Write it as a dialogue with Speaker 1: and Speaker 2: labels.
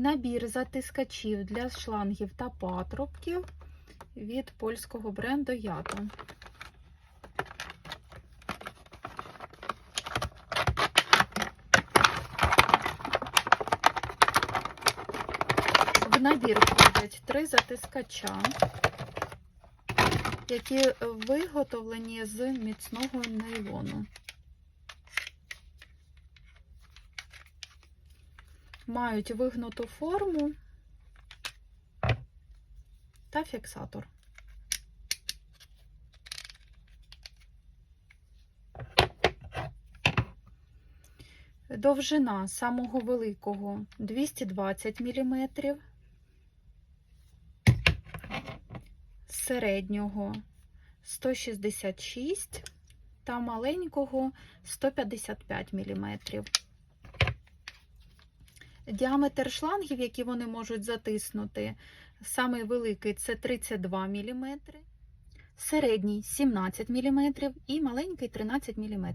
Speaker 1: Набір затискачів для шлангів та патрубків від польського бренду Ято. В набір входять три затискача, які виготовлені з міцного нейлону. Мають вигнуту форму та фіксатор. Довжина самого великого 220 мм, середнього 166 та маленького 155 мм. Діаметр шлангів, які вони можуть затиснути, самий великий це 32 мм, середній 17 мм і маленький 13 мм.